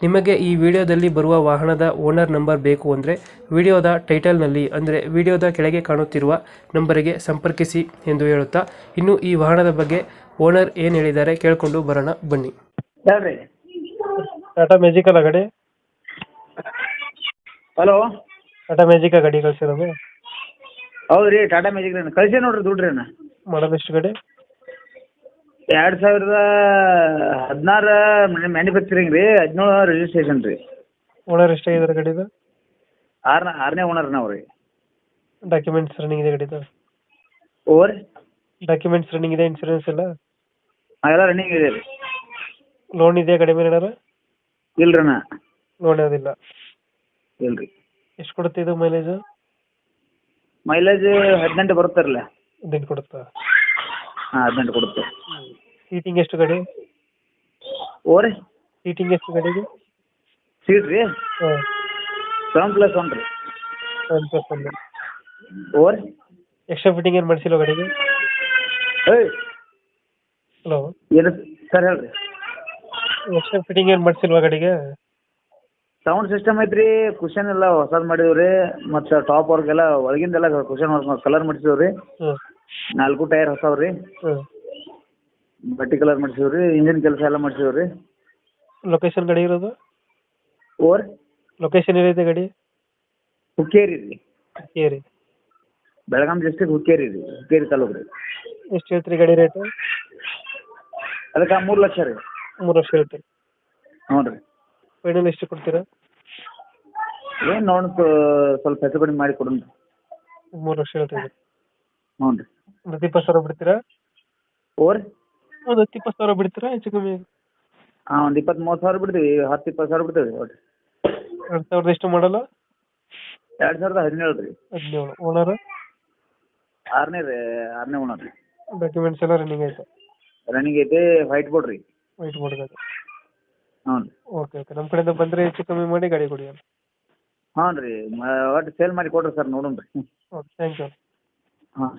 ನಿಮಗೆ ಈ ವಿಡಿಯೋದಲ್ಲಿ ಬರುವ ವಾಹನದ ಓನರ್ ನಂಬರ್ ಬೇಕು ಅಂದರೆ ವಿಡಿಯೋದ ಟೈಟಲ್ನಲ್ಲಿ ಅಂದರೆ ವಿಡಿಯೋದ ಕೆಳಗೆ ಕಾಣುತ್ತಿರುವ ನಂಬರಿಗೆ ಸಂಪರ್ಕಿಸಿ ಎಂದು ಹೇಳುತ್ತಾ ಇನ್ನು ಈ ವಾಹನದ ಬಗ್ಗೆ ಓನರ್ ಏನು ಹೇಳಿದ್ದಾರೆ ಕೇಳಿಕೊಂಡು ಬರೋಣ ಬನ್ನಿ. ಹೇಳ್ರಿ. ಟಾಟಾ ಮ್ಯಾಜಿಕಲ್ ಗಾಡಿ? ಹಲೋ ಟಾಟಾ ಮ್ಯಾಜಿಕ್ ಗಾಡಿ ಕಳಿಸಿರೋದು? ಹೌದ್ರಿ ಟಾಟಾ ಮ್ಯಾಜಿಕ್ ರೀ ಕಳಿಸಿ ನೋಡ್ರಿ ದುಡ್ರಿ ಅಣ್ಣ ಮಾಡೋದು ಎಷ್ಟು ಗಾಡಿ? ಎರಡು ಸಾವಿರದ ಹದಿನಾರು ಮ್ಯಾನುಫ್ಯಾಕ್ಚರಿಂಗ್ ರೀ ಹದಿನೇಳು ರಿಜಿಸ್ಟ್ರೇಷನ್ ರೀ. ಓನರ್ ಎಷ್ಟಾಗಿದ್ದಾರೆ ಗಾಡಿದು? ಆರನೇ ಆರನೇ ಓನರ್ ನಾವು ರೀ. ಡಾಕ್ಯುಮೆಂಟ್ಸ್ ರನ್ನಿಂಗ್ ಇದೆ ಗಾಡಿದು? ಓವರ್ ಡಾಕ್ಯುಮೆಂಟ್ಸ್ ರನ್ನಿಂಗ್ ಇದೆ ಇನ್ಶೂರೆನ್ಸ್ ಎಲ್ಲ? ಎಲ್ಲ ರನ್ನಿಂಗ್ ಇದೆ ರೀ. ಲೋನ್ ಇದೆ ಕಡಿಮೆ ಮೇಲೆ ಏನಾರ ಇಲ್ಲ ರೀ ಲೋನ್ ಯಾವುದಿಲ್ಲ? ಇಲ್ಲ ರೀ. ಎಷ್ಟು ಕೊಡುತ್ತೆ ಇದು ಮೈಲೇಜ್ ಮೈಲೇಜ್ ಹದಿನೆಂಟು ಬರುತ್ತಲ್ಲ ಹದಿನೆಂಟು ಕೊಡುತ್ತಾ? ಹಾಂ ಹದಿನೆಂಟು ಕೊಡುತ್ತೆ. ಸೀಟಿಂಗ್ ಎಷ್ಟು ಗಾಡಿ ಓರೆ ಸೀಟಿಂಗ್ ಎಷ್ಟು ಗಾಡಿಗೆ? ಸೀಟ್ ರೀ? ಹಾಂ. ಸೆವೆನ್ ಪ್ಲಸ್ ಒನ್ ರೀ. One plus one extra fitting ಏನು ಮಾಡಿಸಿಲ್ಲ ಗಾಡಿಗೆ? ಏಯ್. ಹಲೋ ಏನು ಸರ್ ಹೇಳ್ರಿ. ಎಕ್ಸ್ಟ್ರಾ ಫಿಟ್ಟಿಂಗ್ ಏನು ಮಾಡಿಸಿಲ್ವಾ ಗಾಡಿಗೆ? ಸೌಂಡ್ ಸಿಸ್ಟಮ್ ಐತ್ರಿ ಕುಷನ್ ಎಲ್ಲ ಹೊಸದ್ ಮಾಡಿದ್ವಿ ಮತ್ತ ಟಾಪ್ ವರ್ಕ್ ಎಲ್ಲ ಒಳಗಿಂದೆಲ್ಲ ಕುಷನ್ ವರ್ಕ್ ಕಲರ್ ಮಾಡಿಸಿವ್ರಿ ನಾಲ್ಕು ಟೈರ್ ಹೊಸವ್ರಿ. ಬಟ್ಟಿ ಕಲರ್ ಮಾಡ್ಸಿವ್ ರೀ ಇಂಜಿನ್ ಕೆಲಸ ಎಲ್ಲ ಮಾಡ್ಸಿವ್ ರೀ ಲೊಕೇಶನ್ ಗಾಡಿ ಇರೋದು? ಓರ್ ಲೊಕೇಶನ್ ಏನೈತೆ ಗಾಡಿ? ಹುಕ್ಕೇರಿ ರೀ. ಹುಕ್ಕೇರಿ. ಬೆಳಗಾಂ ಡಿಸ್ಟ್ರಿಕ್ಟ್ ಹುಕ್ಕೇರಿ ರೀ ಹುಕ್ಕೇರಿ ತಾಲೂಕು ರೀ ಎಷ್ಟು ಹೇಳ್ತೀರಿ ಗಾಡಿ ರೇಟು ಅದಕ್ಕೆ ಮೂರು ಲಕ್ಷ ರೀ. ಮೂರು ಲಕ್ಷ ಹೇಳ್ತೀರಿ. ಹ್ಞೂ ರೀ. ಫೈನಲ್ ಎಷ್ಟು ಕೊಡ್ತೀರಾ? ಏನು ನೋಡಿ ಸ್ವಲ್ಪ ಹೆಚ್ಚು ಕಡಿಮೆ ಮಾಡಿ ಕೊಡೋಣ ಮೂರು ಲಕ್ಷ ಹೇಳ್ತೀರಿ. ಹ್ಞೂ ರೀ. ಸಾವಿರ ಬಿಡ್ತೀರಾ? ಓವರ್ ಒಂದು ಹತ್ತು ಇಪ್ಪತ್ತು ಸಾವಿರ ಬಿಡ್ತೀರಾ ಹೆಚ್ಚು ಕಮ್ಮಿ? ಹಾಂ ಒಂದು ಇಪ್ಪತ್ತು ಮೂವತ್ತು ಸಾವಿರ ಬಿಡ್ತೀವಿ ಹತ್ತು ಇಪ್ಪತ್ತು ಸಾವಿರ ಬಿಡ್ತೀವಿ ಒಟ್ಟು. ಎರಡು ಸಾವಿರದ ಎಷ್ಟು ಮಾಡಲ್ಲ ಎರಡು ಸಾವಿರದ ಹದಿನೇಳು ರೀ. ಹದಿನೇಳು. ಓನರ್? ಆರನೇ ರೀ ಆರನೇ ಓನರ್ ರೀ. ಡಾಕ್ಯುಮೆಂಟ್ಸ್ ಎಲ್ಲ ರನ್ನಿಂಗ್ ಐತೆ? ರನ್ನಿಂಗ್ ಐತೆ ವೈಟ್ ಬೋರ್ಡ್ ರೀ. ವೈಟ್ ಬೋರ್ಡ್ ಹ್ಞೂ ರೀ. ಓಕೆ ಓಕೆ ನಮ್ಮ ಕಡೆಯಿಂದ ಬಂದರೆ ಹೆಚ್ಚು ಕಮ್ಮಿ ಮಾಡಿ ಗಾಡಿ ಕೊಡಿ ಹ್ಞೂ ರೀ. ಒಟ್ಟು ಸೇಲ್ ಮಾಡಿ ಕೊಡ್ರಿ ಸರ್ ನೋಡೋಣ ರೀ. ಓಕೆ ಥ್ಯಾಂಕ್ ಯು ಹಾಂ